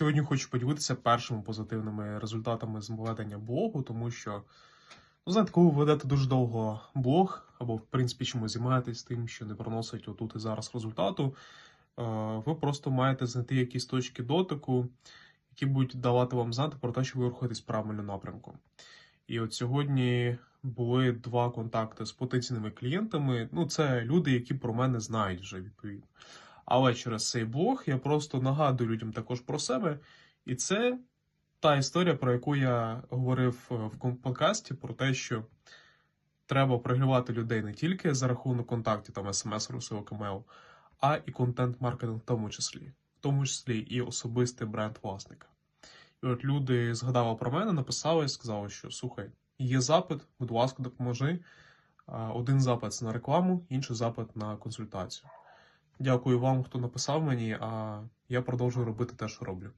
Сьогодні хочу поділитися першими позитивними результатами з ведення блогу, тому що, ну, знаєте, коли ви ведете дуже довго блог, або, в принципі, чимось займаєтесь тим, що не приносить отут і зараз результату, е, ви просто маєте знайти якісь точки дотику, які будуть давати вам знати про те, що ви рухаєтесь в правильному напрямку. І от сьогодні були два контакти з потенційними клієнтами. Ну, це люди, які про мене знають вже відповідно. Але через цей блог я просто нагадую людям також про себе. І це та історія, про яку я говорив е, в подкасті, про те, що треба пригрівати людей не тільки за рахунок контактів, там смс, розсилок, емейл, а і контент-маркетинг в тому числі, в тому числі і особистий бренд власника. І от люди згадали про мене, написали і сказали, що слухай, є запит, будь ласка, допоможи. Один запит на рекламу, інший запит на консультацію. Дякую вам, хто написав мені, а я продовжую робити те, що роблю.